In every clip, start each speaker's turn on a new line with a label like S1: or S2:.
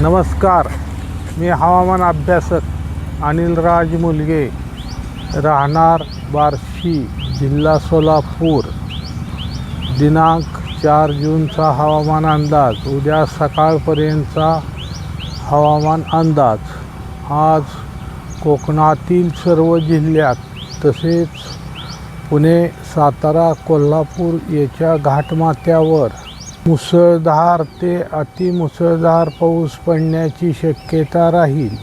S1: नमस्कार. मी हवामान अभ्यासक अनिलराज मुलगे राहणार बार्शी जिल्हा सोलापूर. दिनांक चार जूनचा हवामान अंदाज. उद्या सकाळपर्यंतचा हवामान अंदाज. आज कोकणातील सर्व जिल्ह्यात तसेच पुणे सातारा कोल्हापूर याच्या घाटमाथ्यावर मुसळधार ते अतिमुसळधार पाऊस पडण्याची शक्यता राहील.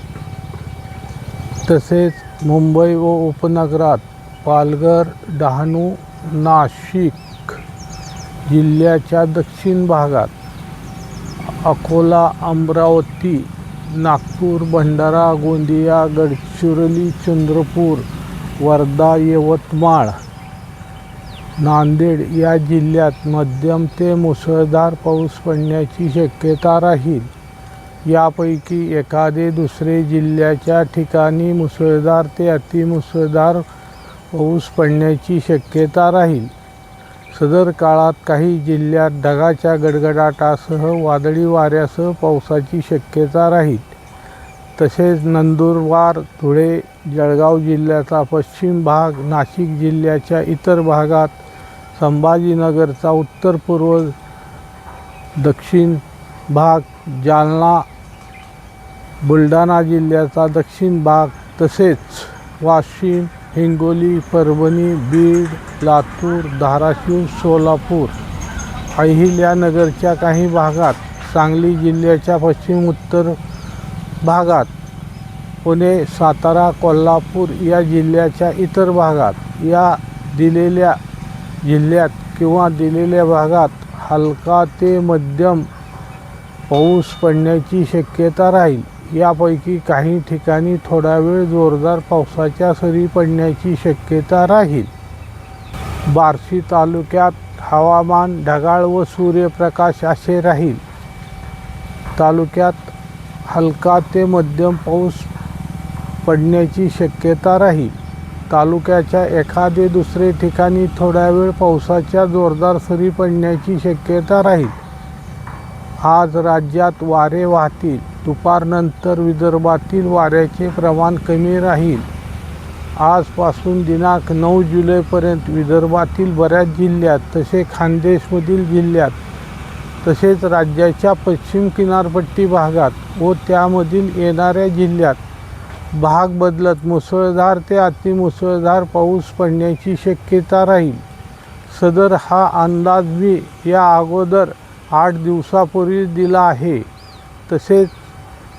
S1: तसेच मुंबई व उपनगरात पालघर डहाणू नाशिक जिल्ह्याच्या दक्षिण भागात अकोला अमरावती नागपूर भंडारा गोंदिया गडचिरोली चंद्रपूर वर्धा यवतमाळ नांदेड या जिल्ह्यात मध्यम ते मुसळधार पाऊस पडण्याची शक्यता राहील. यापैकी एखादे दुसरे जिल्ह्याच्या ठिकाणी मुसळधार ते अतिमुसळधार पाऊस पडण्याची शक्यता राहील. सदर काळात काही जिल्ह्यात ढगाच्या गडगडाटासह वादळी वाऱ्यासह पावसाची शक्यता राहील. तसेच नंदुरबार धुळे जळगाव जिल्ह्याचा पश्चिम भाग नाशिक जिल्ह्याच्या इतर भागात संभाजीनगरचा उत्तर पूर्व दक्षिण भाग जालना बुलढाणा जिल्ह्याचा दक्षिण भाग तसेच वाशिम हिंगोली परभणी बीड लातूर धाराशिव सोलापूर अहिल्यानगरच्या काही भागात सांगली जिल्ह्याच्या पश्चिम उत्तर भागात पुणे सातारा कोल्हापूर या जिल्ह्याच्या इतर भागात या दिलेल्या जिल्ह्यात किंवा दिलेल्या भागात हलका ते मध्यम पाऊस पडण्याची शक्यता राहील. यापैकी काही ठिकाणी थोडा वेळ जोरदार पावसाच्या सरी पडण्याची शक्यता राहील. बार्शी तालुक्यात हवामान ढगाळ व सूर्यप्रकाश असे राहील. तालुक्यात हलका ते मध्यम पाऊस पडण्याची शक्यता राहील. तालुक्याच्या एखादे दुसरे ठिकाणी थोड्या वेळ पावसाच्या जोरदार सरी पडण्याची शक्यता राहील. आज राज्यात वारे वाहतील दुपारनंतर विदर्भातील वाऱ्याचे प्रमाण कमी राहील. आजपासून दिनांक नऊ जुलैपर्यंत विदर्भातील बऱ्याच जिल्ह्यात तसे खानदेशमधील जिल्ह्यात तसेच राज्याच्या पश्चिम किनारपट्टी भागात व त्यामधील येणाऱ्या जिल्ह्यात भाग बदलत मुसळधार ते अतिमुसळधार पाऊस पडण्याची शक्यता राहील. सदर हा अंदाज मी या अगोदर आठ दिवसापूर्वी दिला आहे. तसेच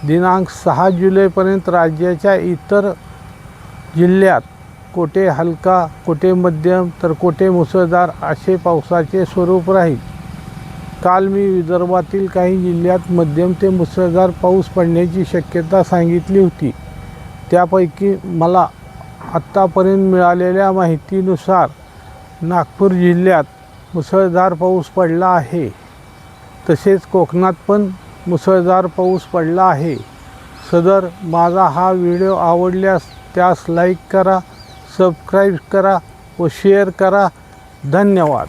S1: दिनांक सहा जुलैपर्यंत राज्याच्या इतर जिल्ह्यात कोठे हलका कोठे मध्यम तर कोठे मुसळधार असे पावसाचे स्वरूप राहील. काल मी विदर्भातील काही जिल्ह्यात मध्यम ते मुसळधार पाऊस पडण्याची शक्यता सांगितली होती. त्यापैकी मला आत्तापर्यंत मिळालेल्या माहितीनुसार नागपूर जिल्ह्यात मुसळधार पाऊस पडला आहे. तसेच कोकणात पण मुसळधार पाऊस पडला आहे. सदर माझा हा व्हिडिओ आवडल्यास त्यास लाईक करा सबस्क्राईब करा व शेअर करा. धन्यवाद.